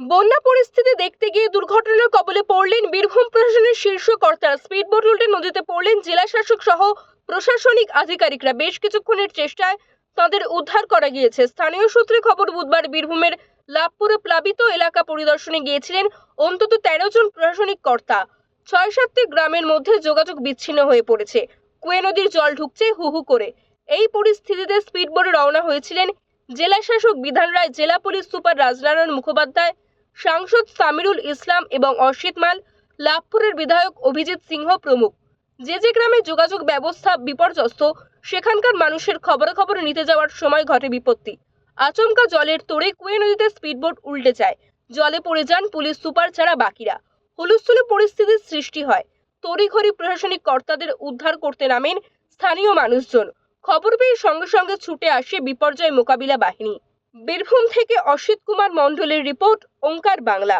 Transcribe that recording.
বন্যা পরিস্থিতি দেখতে গিয়ে দুর্ঘটনার কবলে পড়লেন বীরভূম প্রশাসনের শীর্ষ কর্তারা। স্পিডবোট উল্টে নদীতে পড়লেন জেলা শাসক সহ প্রশাসনিক আধিকারিকরা। বেশ কিছুক্ষণের চেষ্টায় তাদের উদ্ধার করা গিয়েছে। স্থানীয় সূত্রে খবর, বুধবার বীরভূমের লাভপুরে প্লাবিত এলাকা পরিদর্শনে গিয়েছিলেন অন্তত তেরো জন প্রশাসনিক কর্তা। ছয় সাতটি গ্রামের মধ্যে যোগাযোগ বিচ্ছিন্ন হয়ে পড়েছে। কুয়ে নদীর জল ঢুকছে হু হু করে। এই পরিস্থিতিতে স্পিডবোটে রওনা হয়েছিলেন জেলা শাসক বিধান রায় জেলা পুলিশ সুপার রাজনারায়ণ মুখোপাধ্যায় সাংসদ সামিরুল ইসলাম এবং অসিত মাল, লাভপুরের বিধায়ক অভিজিৎ সিংহ প্রমুখ। যে যে গ্রামে যোগাযোগ ব্যবস্থা বিপর্যস্ত, সেখানকার মানুষের খবরাখবর নিতে যাওয়ার সময় ঘটে বিপত্তি। আচমকা জলের তোড়ে কুয়ে নদীতে স্পিডবোট উল্টে যায়। জলে পড়ে যান পুলিশ সুপার ছাড়া বাকিরা। হুলস্থুলে পরিস্থিতির সৃষ্টি হয়। তড়িঘড়ি প্রশাসনিক কর্তাদের উদ্ধার করতে নামেন স্থানীয় মানুষজন। খবর পেয়ে সঙ্গে সঙ্গে ছুটে আসে বিপর্যয় মোকাবিলা বাহিনী। বীরভূম থেকে অসিত কুমার মণ্ডলের রিপোর্ট ওঙ্কার বাংলা।